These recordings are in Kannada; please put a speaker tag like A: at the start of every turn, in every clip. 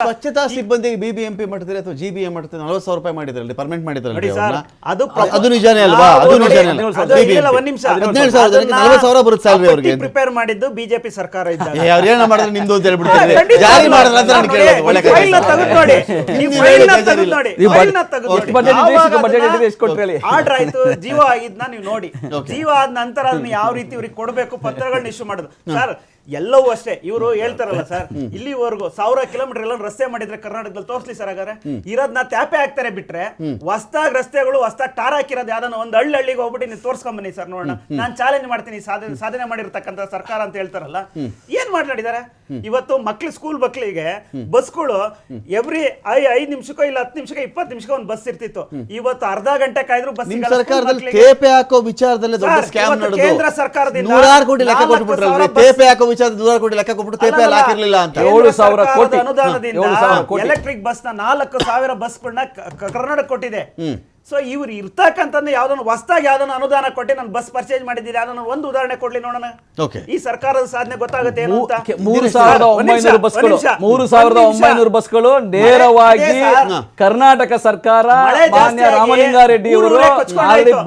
A: ಸ್ವಚ್ಛತಾ ಸಿಬ್ಬಂದಿಗೆ ಬಿಬಿಎಂಪಿ ಮಾಡ್ತಾರೆ ಅಥವಾ ಜಿಬಿಎಂ ಮಾಡ್ತಾರೆ ನಲವತ್ತು ಸಾವಿರ ರೂಪಾಯಿ ಮಾಡಿದ್ರಲ್ಲಿ ಪರ್ಮನೆಂಟ್ ಮಾಡಿದ್ರಲ್ಲಿ
B: ಅದು
A: ಅದು- ನಿಜಾನೇ ಅಲ್ವಾ? ಅದು ನಿಜಾನೇ.
B: ಒಂದ್ ನಿಮಿಷ
A: ಹದಿನೇಳು ಸಾವಿರ ಜನಕ್ಕೆ ನಲವತ್ತು ಸಾವಿರ ಬರುತ್ತೆ ಸ್ಯಾಲ್ರಿ ಅವ್ರಿಗೆ.
B: ಪ್ರಿಪೇರ್ ಮಾಡಿದ್ದು ಬಿಜೆಪಿ ಸರ್ಕಾರ ಇದ್ದಾಗ.
A: ಅವ್ರು ಏನ ಮಾಡಿದ್ರೆ? ನಿಮ್ದು ಅಂತ ಹೇಳ್ಬಿಡ್ತಾರೆ ಜಾರಿ. ಮಾಡಿದ್ರೆ ಅಂತ ನಾನು ಕೇಳೋದು. ಒಳ್ಳೆ.
B: ನೋಡಿ. ನೀವು ತೆಗೆದು
C: ಎಷ್ಟು ಹೇಳಿ.
B: ಆರ್ಡರ್ ಆಯ್ತು ಜೀವ ಆಗಿದ್ನ ನೀವು ನೋಡಿ. ಜೀವ ಆದ ನಂತರ ಅದನ್ನ ಯಾವ ರೀತಿ ಇವ್ರಿಗೆ ಕೊಡಬೇಕು ಪತ್ರಗಳನ್ನ ಇಶ್ಯೂ ಮಾಡೋದು. ಸರ್ ಎಲ್ಲವೂ ಅಷ್ಟೇ. ಇವರು ಹೇಳ್ತಾರಲ್ಲ ಸರ್ ಇಲ್ಲಿವರೆಗೂ ಸಾವಿರ ಕಿಲೋಮೀಟರ್ ಎಲ್ಲ ರಸ್ತೆ ಮಾಡಿದ್ರೆ ಕರ್ನಾಟಕದಲ್ಲಿ ತೋರಿಸ್ಲಿ ಸರ್ ಹಾಗಾದ್ರೆ. ಇರೋದ್ನ ತ್ಯಾಪೆ ಹಾಕ್ತಾರೆ ಬಿಟ್ರೆ ಹೊಸ್ದಾಗ್ ರಸ್ತೆಗಳು ಹೊಸ್ದಾಗ್ ಟಾರ್ ಹಾಕಿರೋದು ಯಾವ್ದನ್ನ ಒಂದು ಹಳ್ಳಿ ಹಳ್ಳಿಗೆ ಹೋಗ್ಬಿಟ್ಟು ನೀವು ತೋರ್ಸ್ಕೊಂಬನ್ನಿ ಸರ್ ನೋಡೋಣ. ನಾನು ಚಾಲೆಂಜ್ ಮಾಡ್ತೀನಿ ಸಾಧನೆ ಸಾಧನೆ ಮಾಡಿರ್ತಕ್ಕಂಥ ಸರ್ಕಾರ ಅಂತ ಹೇಳ್ತಾರಲ್ಲ. ಏನ್ ಮಾತಾಡಿದ್ದಾರೆ ಇವತ್ತು ಮಕ್ಳು ಸ್ಕೂಲ್ ಮಕ್ಳಿಗೆ ಬಸ್ಗಳು ಎವ್ರಿ ಐ ಐದ್ ನಿಮಿಷಕ್ಕೋ ಇಲ್ಲ ಹತ್ತು ನಿಮಿಷಕ್ಕೋ ಇಪ್ಪತ್ತು ನಿಮಿಷಕ್ಕೆ ಒಂದು ಬಸ್ ಇರ್ತಿತ್ತು. ಇವತ್ತು ಅರ್ಧ ಗಂಟೆ ಕಾಯ್ದ್ರು ಬಸ್
A: ನಿಮ್ ಸರ್ಕಾರದಲ್ಲಿ ತೇಪೆ ಹಾಕೋ ವಿಚಾರದಲ್ಲಿ ದೊಡ್ಡ
B: ಸರ್,
A: ಸ್ಕ್ಯಾಮ್
B: ಇವತ್ತು
A: ನಡೆದು
B: ಕೇಂದ್ರ ಸರ್ಕಾರದಿಂದ
A: ನೂರಾರು ಕೋಟಿ ಲೆಕ್ಕ
B: ನಾಲ್ಕು
A: ಕೊಟ್ಬಿಟ್ರಲ್ರಿ.
B: ಸಾವಿರ
A: ತೇಪೆ ಹಾಕೋ ವಿಚಾರ ನೂರಾರು ಕೋಟಿ ಲೆಕ್ಕ ಕೊಟ್ಬಿಟ್ಟು ತೇಪೆ ಅಲ್ಲಿ ಹಾಕಿರ್ಲಿಲ್ಲ ಅಂತ.
C: ಏಳು
B: ಏಳು
C: ಸಾವಿರ
B: ಸಾವಿರ
C: ಕೋಟಿ.
B: ಅನುದಾನದಿಂದ
C: ಏಳು ಸಾವಿರ ಕೋಟಿ.
B: ಎಲೆಕ್ಟ್ರಿಕ್ ಬಸ್ನ ನಾಲ್ಕು ಸಾವಿರ ಬಸ್ಗಳನ್ನ ಕರ್ನಾಟಕ ಕೊಟ್ಟಿದೆ. ಸೊ ಇವ್ರು ಇರ್ತಕ್ಕಂಥದ್ದು ಯಾವ್ದನ್ನ ಹೊಸ್ದಾಗಿ ಯಾವ್ದನ್ನ ಅನುದಾನ ಕೊಟ್ಟು ನಾನು ಬಸ್ ಪರ್ಚೇಸ್ ಮಾಡಿದ್ದೀರಿ ಅದನ್ನ ಒಂದು ಉದಾಹರಣೆ ಕೊಡ್ಲಿ ನೋಡೋಣ.
A: ಓಕೆ
B: ಈ ಸರ್ಕಾರದ ಸಾಧನೆ ಗೊತ್ತಾಗುತ್ತೆ ಏನು ಅಂತ
C: ಮೂರು ಸಾವಿರದ ಒಂಬೈನೂರು ಬಸ್ಗಳು ಮೂರು ಸಾವಿರದ. ಒಂಬೈನೂರು ಬಸ್ಗಳು ನೇರವಾಗಿ ಕರ್ನಾಟಕ ಸರ್ಕಾರ ಮಾನ್ಯ ರಾಮಲಿಂಗಾರೆಡ್ಡಿ ಅವರು.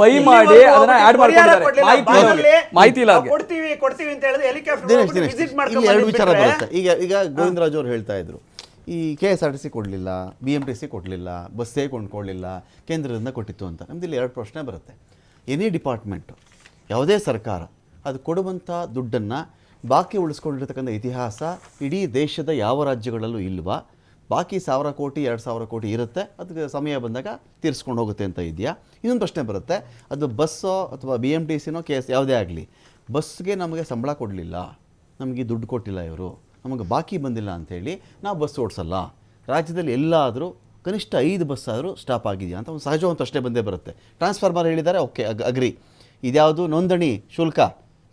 C: ಬೈ ಮಾಡಿ ಅದನ್ನ ಆಡ್ ಮಾಡ್ಕೊಂಡಿದ್ದಾರೆ. ಮಾಹಿತಿ ಇಲ್ಲ ಮಾಹಿತಿ ಇಲ್ಲ
B: ಕೊಡ್ತೀವಿ ಕೊಡ್ತೀವಿ ಅಂತ ಹೇಳಿದ್ರೆ ಹೆಲಿಕಾಪ್ಟರ್ ವಿಸಿಟ್
A: ಇಲ್ಲಿ ಎರಡು ವಿಚಾರ
B: ಮಾಡ್ಕೊಂಡು
A: ಬರುತ್ತೆ. ಈಗ ಈಗ ಗೋವಿಂದರಾಜ್ ಅವರು ಹೇಳ್ತಾ ಇದ್ರು. ಈ K S R T C ಕೊಡಲಿಲ್ಲ, ಬಿ ಎಂ ಟಿ ಸಿ ಕೊಡಲಿಲ್ಲ ಬಸ್ಸೇ ಕೊಂಡ್ಕೊಳ್ಳಿಲ್ಲ, ಕೇಂದ್ರದಿಂದ ಕೊಟ್ಟಿತ್ತು ಅಂತ. ನಮ್ದು ಇಲ್ಲಿ ಎರಡು ಪ್ರಶ್ನೆ ಬರುತ್ತೆ. ಎನಿ ಡಿಪಾರ್ಟ್ಮೆಂಟು ಯಾವುದೇ ಸರ್ಕಾರ ಅದು ಕೊಡುವಂಥ ದುಡ್ಡನ್ನು ಬಾಕಿ ಉಳಿಸ್ಕೊಂಡಿರ್ತಕ್ಕಂಥ ಇತಿಹಾಸ ಇಡೀ ದೇಶದ ಯಾವ ರಾಜ್ಯಗಳಲ್ಲೂ ಇಲ್ವಾ? ಬಾಕಿ ಸಾವಿರ ಕೋಟಿ, ಎರಡು ಸಾವಿರ ಕೋಟಿ ಇರುತ್ತೆ. ಅದಕ್ಕೆ ಸಮಯ ಬಂದಾಗ ತೀರಿಸ್ಕೊಂಡು ಹೋಗುತ್ತೆ ಅಂತ ಇದೆಯಾ ಇನ್ನೊಂದು ಪ್ರಶ್ನೆ ಬರುತ್ತೆ. ಅದು ಬಸ್ಸೋ ಅಥವಾ ಬಿ ಎಂ ಟಿ ಸಿನೋ ಕೆ ಎಸ್, ಯಾವುದೇ ಆಗಲಿ, ಬಸ್ಗೆ ನಮಗೆ ಸಂಬಳ ಕೊಡಲಿಲ್ಲ. ನಮಗೆ ದುಡ್ಡು ಕೊಟ್ಟಿಲ್ಲ ಇವರು. ನಮಗೆ ಬಾಕಿ ಬಂದಿಲ್ಲ ಅಂಥೇಳಿ ನಾವು ಬಸ್ ಓಡಿಸಲ್ಲ. ರಾಜ್ಯದಲ್ಲಿ ಎಲ್ಲಾದರೂ ಕನಿಷ್ಠ ಐದು ಬಸ್ ಆದರೂ ಸ್ಟಾಪ್ ಆಗಿದೆಯಾ ಅಂತ ಒಂದು ಸಹಜವಂತ ಅಷ್ಟೇ ಬಂದೇ ಬರುತ್ತೆ. ಟ್ರಾನ್ಸ್ಫಾರ್ಮರ್ ಹೇಳಿದ್ದಾರೆ ಓಕೆ ಅಗ್ ಅಗ್ರಿ. ಇದ್ಯಾವುದು ನೋಂದಣಿ ಶುಲ್ಕ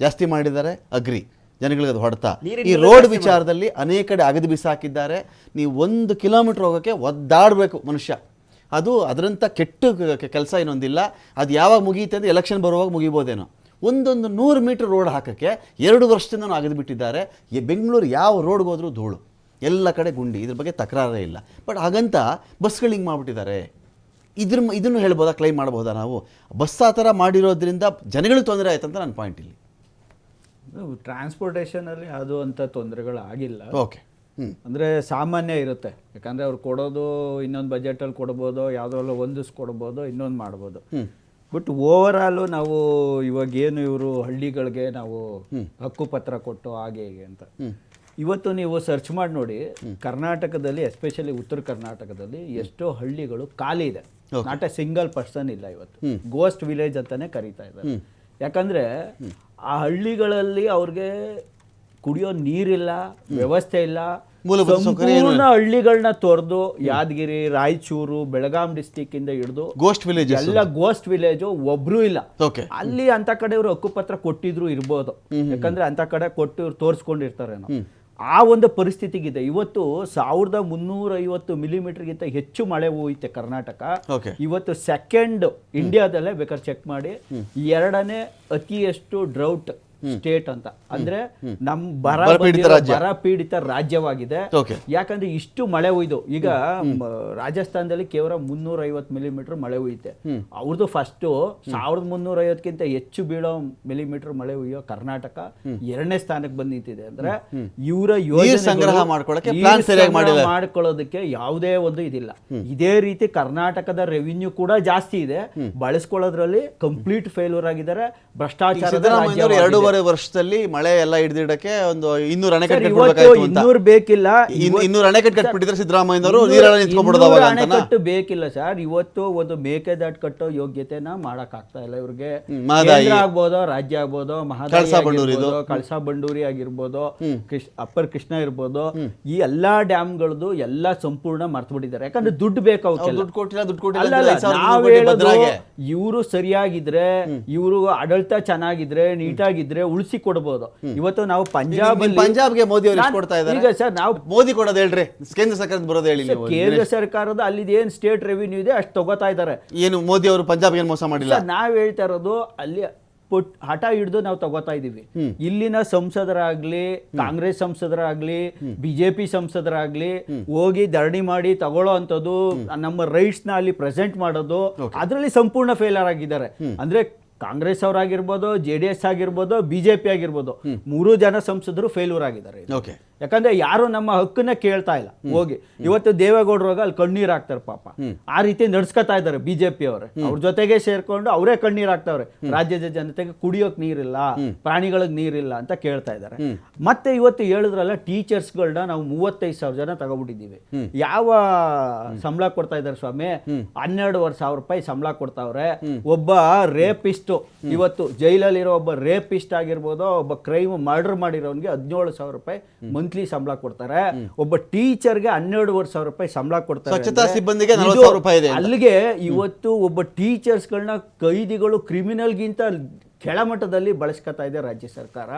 A: ಜಾಸ್ತಿ ಮಾಡಿದ್ದಾರೆ ಅಗ್ರಿ. ಜನಗಳಿಗೆ ಅದು ಹೊಡೆತ. ಈ ರೋಡ್ ವಿಚಾರದಲ್ಲಿ ಅನೇಕ ಕಡೆ ಅಗದು ಬಿಸಾಕಿದ್ದಾರೆ. ನೀವು ಒಂದು ಕಿಲೋಮೀಟ್ರ್ ಹೋಗೋಕ್ಕೆ ಒದ್ದಾಡಬೇಕು ಮನುಷ್ಯ. ಅದು ಅದರಂಥ ಕೆಟ್ಟ ಕೆಲಸ ಇನ್ನೊಂದಿಲ್ಲ. ಅದು ಯಾವಾಗ ಮುಗಿಯುತ್ತೆ ಅಂದರೆ ಎಲೆಕ್ಷನ್ ಬರುವಾಗ ಮುಗಿಬೋದೇನೋ. ಒಂದೊಂದು ನೂರು ಮೀಟರ್ ರೋಡ್ ಹಾಕೋಕ್ಕೆ ಎರಡು ವರ್ಷದಿಂದ ಅಗದು ಬಿಟ್ಟಿದ್ದಾರೆ. ಈ ಬೆಂಗಳೂರು ಯಾವ ರೋಡ್ಗೆ ಹೋದರೂ ಧೂಳು. ಎಲ್ಲ ಕಡೆ ಗುಂಡಿ. ಇದ್ರ ಬಗ್ಗೆ ತಕರಾರೇ ಇಲ್ಲ. ಬಟ್ ಹಾಗಂತ ಬಸ್ಗಳು ಹಿಂಗೆ ಮಾಡಿಬಿಟ್ಟಿದ್ದಾರೆ. ಇದ್ರ ಇದನ್ನು ಹೇಳ್ಬೋದಾ? ಕ್ಲೈಮ್ ಮಾಡ್ಬೋದಾ ನಾವು? ಬಸ್ ಆ ಥರ ಮಾಡಿರೋದ್ರಿಂದ ಜನಗಳು ತೊಂದರೆ ಆಯ್ತು ಅಂತ ನನ್ನ ಪಾಯಿಂಟ್ ಇಲ್ಲಿ.
D: ಟ್ರಾನ್ಸ್ಪೋರ್ಟೇಷನ್ ಅಲ್ಲಿ ಅದು ಅಂತ ತೊಂದರೆಗಳು ಆಗಿಲ್ಲ
A: ಓಕೆ ಹ್ಞೂ
D: ಅಂದ್ರೆ ಸಾಮಾನ್ಯ ಇರುತ್ತೆ. ಯಾಕಂದರೆ ಅವ್ರು ಕೊಡೋದು ಇನ್ನೊಂದು ಬಜೆಟಲ್ಲಿ ಕೊಡ್ಬೋದು ಯಾವುದ್ರಲ್ಲೂ ಒಂದಿಸ್ ಕೊಡ್ಬೋದು ಇನ್ನೊಂದು ಮಾಡ್ಬೋದು. ಬಟ್ ಓವರ್ ಆಲು ನಾವು ಇವಾಗ ಏನು ಇವರು ಹಳ್ಳಿಗಳಿಗೆ ನಾವು ಹಕ್ಕುಪತ್ರ ಕೊಟ್ಟು ಹಾಗೆ ಹೀಗೆ ಅಂತ. ಇವತ್ತು ನೀವು ಸರ್ಚ್ ಮಾಡಿ ನೋಡಿ ಕರ್ನಾಟಕದಲ್ಲಿ ಎಸ್ಪೆಷಲಿ ಉತ್ತರ ಕರ್ನಾಟಕದಲ್ಲಿ ಎಷ್ಟೋ ಹಳ್ಳಿಗಳು ಖಾಲಿ ಇದೆ. ನಾಟ್ ಎ ಸಿಂಗಲ್ ಪರ್ಸನ್ ಇಲ್ಲ ಇವತ್ತು. ಗೋಸ್ಟ್ ವಿಲೇಜ್ ಅಂತಾನೆ ಕರೀತಾ ಇದ್ದಾರೆ. ಯಾಕಂದ್ರೆ ಆ ಹಳ್ಳಿಗಳಲ್ಲಿ ಅವ್ರಿಗೆ ಕುಡಿಯೋ ನೀರಿಲ್ಲ ವ್ಯವಸ್ಥೆ ಇಲ್ಲ ಸಂಪೂರ್ಣ ಹಳ್ಳಿಗಳನ್ನ ತೊರೆದು ಯಾದಗಿರಿ ರಾಯಚೂರು ಬೆಳಗಾಂ ಡಿಸ್ಟಿಕ್ ಇಂದ ಹಿಡಿದು
A: ಗೋಸ್ಟ್ ವಿಲೇಜ್
D: ಎಲ್ಲ ಗೋಸ್ಟ್ ವಿಲೇಜ್ ಒಬ್ರು ಇಲ್ಲ. ಅಲ್ಲಿ ಅಂತ ಕಡೆ ಇವರು ಹಕ್ಕುಪತ್ರ ಕೊಟ್ಟಿದ್ರು ಇರ್ಬೋದು. ಯಾಕಂದ್ರೆ ಅಂತ ಕಡೆ ಕೊಟ್ಟು ಇವ್ರು ತೋರಿಸ್ಕೊಂಡಿರ್ತಾರೆ ಆ ಒಂದು ಪರಿಸ್ಥಿತಿಗಿದೆ. ಇವತ್ತು ಸಾವಿರದ ಮುನ್ನೂರ ಐವತ್ತು ಮಿಲಿಮೀಟರ್ಗಿಂತ ಹೆಚ್ಚು ಮಳೆ ಹೋಯ್ತೆ ಕರ್ನಾಟಕ. ಇವತ್ತು ಸೆಕೆಂಡ್ ಇಂಡಿಯಾದಲ್ಲೇ ಬೇಕಾದ್ರೆ ಚೆಕ್ ಮಾಡಿ. ಎರಡನೇ ಅತಿಯಷ್ಟು ಡ್ರೌಟ್ ಸ್ಟೇಟ್ ಅಂತ. ಅಂದ್ರೆ ನಮ್ ಬರ. ಬರ ಪೀಡಿತ ರಾಜ್ಯವಾಗಿದೆ. ಯಾಕಂದ್ರೆ ಇಷ್ಟು ಮಳೆ ಹುಯ್ದು ಈಗ ರಾಜಸ್ಥಾನದಲ್ಲಿ ಕೇವಲ ಮುನ್ನೂರ ಐವತ್ತು ಮಿಲಿಮೀಟರ್ ಮಳೆ ಹುಯ್ಯುತ್ತೆ. ಅವ್ರದ್ದು ಫಸ್ಟ್ ಸಾವಿರದ ಮುನ್ನೂರ ಐವತ್ತಕ್ಕಿಂತ ಹೆಚ್ಚು ಬೀಳೋ ಮಿಲಿಮೀಟರ್ ಮಳೆ ಹುಯ್ಯೋ ಕರ್ನಾಟಕ ಎರಡನೇ ಸ್ಥಾನಕ್ಕೆ ಬಂದ್ ನಿಂತಿದೆ ಅಂದ್ರೆ ಇವರ ಯೋಜನೆ
A: ಸಂಗ್ರಹ.
D: ಮಾಡ್ಕೊಳ್ಳೋದಕ್ಕೆ ಯಾವುದೇ ಒಂದು ಇದಿಲ್ಲ. ಇದೇ ರೀತಿ ಕರ್ನಾಟಕದ ರೆವಿನ್ಯೂ ಕೂಡ ಜಾಸ್ತಿ ಇದೆ. ಬಳಸ್ಕೊಳ್ಳೋದ್ರಲ್ಲಿ ಕಂಪ್ಲೀಟ್ ಫೇಲ್ಯೂರ್ ಆಗಿದ್ದಾರೆ. ರಾಜ್ಯವಾಗಿದೆ.
A: ಎರಡೂವರೆ ವರ್ಷದಲ್ಲಿ ಮಳೆ ಎಲ್ಲ ಹಿಡಿದಿಡಕ್ಕೆ ಒಂದು ಇನ್ನೂರು ಅಣೆಕಟ್ಟು ಕಟ್ಬಿಡ್ಬೇಕಾಯ್ತು ಅಂತ.
D: ಇನ್ನೂರು ಬೇಕಿಲ್ಲ. ಇವತ್ತು-
A: ಇನ್ನೂರು ಅಣೆಕಟ್ಟು ಕಟ್ಬಿಟ್ಟಿದ್ರೆ ಸಿದ್ದರಾಮಯ್ಯನವರು ನೀರೆಲ್ಲ ನಿಂತ್ಕೊಂಡ್ಬಿಡೋದು
D: ಇನ್ನೂರು
A: ಅವಾಗ ಅಂತನಾ?
D: ಅಣೆಕಟ್ಟು ಬೇಕಿಲ್ಲ ಸರ್. ಇವತ್ತು ಒಂದು ಮೇಕೆದಾಟ್ ಕಟ್ಟೋ ಯೋಗ್ಯತೆನ ಮಾಡಕ್ ಆಗ್ತಾ ಇಲ್ಲ ಇವ್ರಿಗೆ.
A: ಹ್ಮ್, ಮಹದಾಯಿ.
D: ಕೇಂದ್ರ ಆಗ್ಬೋದೋ ರಾಜ್ಯ ಆಗ್ಬೋದು ಮಹದಾಯಿ
A: ಕಳಸಾ ಬಂಡೂರಿ ಇದು.
D: ಆಗಿರ್ಬೋದು, ಕಳಸಾ ಬಂಡೂರಿ ಆಗಿರ್ಬೋದು ಕೃಷ್ ಅಪ್ಪರ್ ಕೃಷ್ಣ ಇರ್ಬೋದು ಈ ಎಲ್ಲಾ ಡ್ಯಾಮ್ಗಳದ್ದು ಎಲ್ಲಾ ಸಂಪೂರ್ಣ ಮರ್ತು ಬಿಟ್ಟಿದ್ದಾರೆ ಯಾಕಂದ್ರೆ ದುಡ್ಡು ಬೇಕು
A: ಅವ್ರು
D: ಅವಕ್ಕೆಲ್ಲ.
A: ದುಡ್ಡು ಕೊಟ್ಟಿಲ್ಲ ದುಡ್ಡು ಕೊಟ್ಟಿಲ್ಲ
D: ಅಲ್ಲ
A: ಅಂತ
D: ಅಲ್ಲ
A: ಸಾವಿರ
D: ನಾವ್
A: ಕೋಟಿ
D: ಹೇಳೋದು
A: ಭದ್ರಾಗೆ.
D: ಇವರು ಸರಿಯಾಗಿದ್ರೆ ಇವರು ಆಡಳಿತ ಚೆನ್ನಾಗಿದ್ರೆ ನೀಟಾಗಿದ್ರೆ ಉಳಿಸಿ ಕೊಡಬಹುದು ಇವತ್ತು ನಾವು ಪಂಜಾಬ್
A: ಪಂಜಾಬ್ಗೆ ಮೋದಿ ಅವರು ಕೊಡ್ತಾ ಇದ್ದಾರೆ?
D: ಈಗ ಸರ್ ನಾವು
A: ಮೋದಿ ಕೊಡೋದು ಹೇಳ್ರಿ. ಕೇಂದ್ರ ಸರ್ಕಾರದ ಬರೋದು ಹೇಳಿ
D: ಕೇಂದ್ರ ಸರ್ಕಾರದ ಅಲ್ಲಿ ಏನ್ ಸ್ಟೇಟ್ ರೆವಿನ್ಯೂ ಇದೆ ಅಷ್ಟು ತಗೋತಾ ಇದ್ದಾರೆ.
A: ಏನು ಮೋದಿ ಅವರು ಪಂಜಾಬ್ಗೆ ಏನು ಮೋಸ ಮಾಡಿಲ್ಲ?
D: ನಾವ್ ಹೇಳ್ತಾ ಇರೋದು ಅಲ್ಲಿ ಪುಟ್ ಹಠ ಹಿಡಿದು ನಾವು ತಗೋತಾ ಇದೀವಿ. ಇಲ್ಲಿನ ಸಂಸದರಾಗ್ಲಿ ಕಾಂಗ್ರೆಸ್ ಸಂಸದರಾಗ್ಲಿ ಬಿಜೆಪಿ ಸಂಸದರಾಗ್ಲಿ ಹೋಗಿ ಧರಣಿ ಮಾಡಿ ತಗೊಳ್ಳೋ ಅಂತದ್ದು ನಮ್ಮ ರೈಟ್ಸ್ನ ಅಲ್ಲಿ ಪ್ರೆಸೆಂಟ್ ಮಾಡೋದು ಅದರಲ್ಲಿ ಸಂಪೂರ್ಣ ಫೇಲರ್ ಆಗಿದ್ದಾರೆ. ಅಂದ್ರೆ ಕಾಂಗ್ರೆಸ್ ಅವರಾಗಿರ್ಬೋದು ಜೆ ಡಿ ಎಸ್ ಆಗಿರ್ಬೋದು ಬಿಜೆಪಿ ಆಗಿರ್ಬೋದು ಮೂರು ಜನ ಸಂಸದರು ಫೇಲ್ಯೂರ್ ಆಗಿದ್ದಾರೆ.
A: ಓಕೆ
D: ಯಾಕಂದ್ರೆ ಯಾರು ನಮ್ಮ ಹಕ್ಕನ್ನ ಕೇಳ್ತಾ ಇಲ್ಲ. ಹೋಗಿ. ಇವತ್ತು ದೇವೇಗೌಡರು ಅಲ್ಲಿ ಕಣ್ಣೀರ್ ಹಾಕ್ತಾರೆ ಪಾಪ. ಆ ರೀತಿ ನಡ್ಸ್ಕೊತಾ ಇದ್ದಾರೆ ಬಿಜೆಪಿ ಅವ್ರೆ. ಅವ್ರ ಜೊತೆಗೆ ಸೇರ್ಕೊಂಡು ಅವರೇ ಕಣ್ಣೀರ್ ಹಾಕ್ತಾವ್ರೆ. ರಾಜ್ಯದ ಜನತೆಗೆ ಕುಡಿಯೋಕ್ ನೀರಿಲ್ಲ ಪ್ರಾಣಿಗಳಿಗೆ ನೀರಿಲ್ಲ ಅಂತ ಕೇಳ್ತಾ ಇದ್ದಾರೆ. ಮತ್ತೆ ಇವತ್ತು ಹೇಳಿದ್ರಲ್ಲ ಟೀಚರ್ಸ್ಗಳನ್ನ ನಾವು ಮೂವತ್ತೈದು ಸಾವಿರ ಜನ ತಗೊಬಿಟ್ಟಿದ್ದೀವಿ. ಯಾವ ಸಂಬಳ ಕೊಡ್ತಾ ಇದ್ದಾರೆ ಸ್ವಾಮಿ? ಹನ್ನೆರಡುವರೆ ಸಾವಿರ ರೂಪಾಯಿ ಸಂಬಳ ಕೊಡ್ತಾವ್ರೆ. ಒಬ್ಬ ರೇಪಿಸ್ಟ್. ಇವತ್ತು ಜೈಲಲ್ಲಿರೋ ಒಬ್ಬ ರೇಪಿಸ್ಟ್ ಆಗಿರ್ಬೋದು ಒಬ್ಬ ಕ್ರೈಮ್ ಮರ್ಡರ್ ಮಾಡಿರೋನ್ಗೆ ಹದಿನೇಳು ಸಾವಿರ ರೂಪಾಯಿ ಮಂತ್ಲಿ ಸಂಬಳ ಕೊಡ್ತಾರೆ. ಒಬ್ಬ ಟೀಚರ್ಗೆ ಹನ್ನೆರಡುವರೆ ಸಾವಿರ ರೂಪಾಯಿ ಸಂಬಳ ಕೊಡ್ತಾರೆ
A: ಸ್ವಚ್ಛತಾ ಸಿಬ್ಬಂದಿಗೆ
D: ಇದು
A: 40,000 ರೂಪಾಯಿ ಇದೆ.
D: ಅಲ್ಲಿಗೆ ಇವತ್ತು ಒಬ್ಬ ಟೀಚರ್ಸ್ಗಳನ್ನ ಕೈದಿಗಳು ಕ್ರಿಮಿನಲ್ಗಿಂತ ಕೆಳಮಟ್ಟದಲ್ಲಿ ಬಳಸ್ಕೊತಾ ಇದೆ ರಾಜ್ಯ ಸರ್ಕಾರ.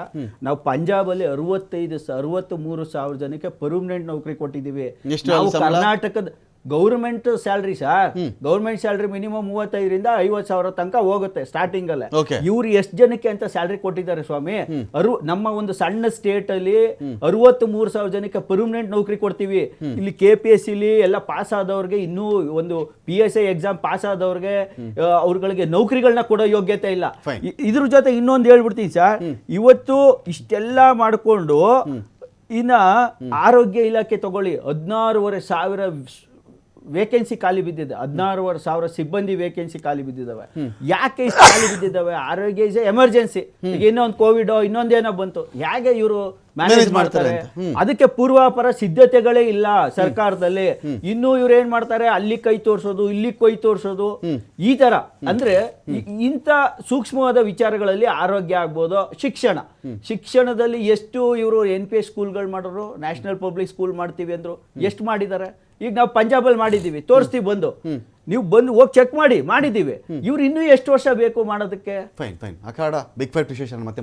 D: ನಾವು ಪಂಜಾಬಲ್ಲಿ ಅರವತ್ತೈದು ಅರವತ್ತ್ ಮೂರು ಸಾವಿರ ಜನಕ್ಕೆ ಪರ್ಮನೆಂಟ್ ನೌಕರಿ ಕೊಟ್ಟಿದ್ದೀವಿ. ನಾವು ಕರ್ನಾಟಕದ government salary sir. Government salary minimum ಮೂವತ್ತೈದರಿಂದ ಐವತ್ ಸಾವಿರ ತನಕ ಹೋಗುತ್ತೆ ಸ್ಟಾರ್ಟಿಂಗ್ ಅಲ್ಲೇ. ಇವ್ರು ಎಷ್ಟು ಜನಕ್ಕೆ ಅಂತ ಸ್ಯಾಲ್ರಿ ಕೊಟ್ಟಿದ್ದಾರೆ ಸ್ವಾಮಿ. ಅರು ನಮ್ಮ ಒಂದು ಸಣ್ಣ ಸ್ಟೇಟ್ ಅಲ್ಲಿ ಅರವತ್ತ್ ಮೂರು ಸಾವಿರ ಜನಕ್ಕೆ ಪರ್ಮನೆಂಟ್ ನೌಕರಿ ಕೊಡ್ತೀವಿ. ಇಲ್ಲಿ ಕೆ ಪಿ ಎಸ್ ಸಿಲಿ ಎಲ್ಲ ಪಾಸ್ ಆದವ್ರಿಗೆ ಇನ್ನೂ ಒಂದು P S I exam pass ಆದವ್ರಿಗೆ ಅವ್ರಗಳಿಗೆ ನೌಕರಿಗಳನ್ನ ಕೊಡೋ ಯೋಗ್ಯತೆ ಇಲ್ಲ. ಇದ್ರ ಜೊತೆ ಇನ್ನೊಂದು ಹೇಳ್ಬಿಡ್ತೀನಿ ಸರ್. ಇವತ್ತು ಇಷ್ಟೆಲ್ಲ ಮಾಡಿಕೊಂಡು ಇನ್ನ ಆರೋಗ್ಯ ಇಲಾಖೆ ತಗೊಳ್ಳಿ. ಹದಿನಾರೂವರೆ ಸಾವಿರ ವೇಕೆನ್ಸಿ ಖಾಲಿ ಬಿದ್ದಿದೆ. ಹದಿನಾರುವರೆ ಸಾವಿರ ಸಿಬ್ಬಂದಿ ವೇಕೆನ್ಸಿ ಖಾಲಿ ಬಿದ್ದಿದ್ದಾವೆ ಯಾಕೆ ಇಷ್ಟು ಖಾಲಿ ಬಿದ್ದಿದ್ದಾವೆ ಆರೋಗ್ಯ ಇಸ್ ಎಮರ್ಜೆನ್ಸಿ ಈಗ ಇನ್ನೊಂದು ಕೋವಿಡ್ ಇನ್ನೊಂದೇನೋ ಬಂತು. ಹೇಗೆ ಇವರು ಮ್ಯಾನೇಜ್
A: ಮಾಡ್ತಾರೆ.
D: ಅದಕ್ಕೆ ಪೂರ್ವಾಪರ ಸಿದ್ಧತೆಗಳೇ ಇಲ್ಲ ಸರ್ಕಾರದಲ್ಲಿ. ಇನ್ನು ಇವ್ರು ಏನ್ ಮಾಡ್ತಾರೆ? ಅಲ್ಲಿ ಕೈ ತೋರ್ಸೋದು ಇಲ್ಲಿ ಕೈ ತೋರ್ಸೋದು. ಈ ತರ. ಅಂದ್ರೆ ಇಂಥ ಸೂಕ್ಷ್ಮವಾದ ವಿಚಾರಗಳಲ್ಲಿ ಆರೋಗ್ಯ ಆಗ್ಬೋದು ಶಿಕ್ಷಣ. ಶಿಕ್ಷಣದಲ್ಲಿ ಎಷ್ಟು ಇವರು ಎನ್ ಪಿ ಎಸ್ ಸ್ಕೂಲ್ಗಳು ಮಾಡೋರು ನ್ಯಾಷನಲ್ ಪಬ್ಲಿಕ್ ಸ್ಕೂಲ್ ಮಾಡ್ತೀವಿ ಅಂದ್ರು ಎಷ್ಟು ಮಾಡಿದ್ದಾರೆ? ಈಗ ನಾವು ಪಂಜಾಬಲ್ಲಿ ಮಾಡಿದ್ದೀವಿ ತೋರಿಸ್ತೀವಿ ಬಂದು. ನೀವು ಬಂದು ಹೋಗಿ ಚೆಕ್ ಮಾಡಿ ಮಾಡಿದ್ದೀವಿ. ಇವ್ರು ಇನ್ನೂ ಎಷ್ಟು ವರ್ಷ ಬೇಕು ಮಾಡೋದಕ್ಕೆ?
A: ಫೈನ್ ಫೈನ್ ಅಖಾಡ ಬಿಗ್ ಫೈವ್ ವಿಶೇಷ ಮತ್ತೆ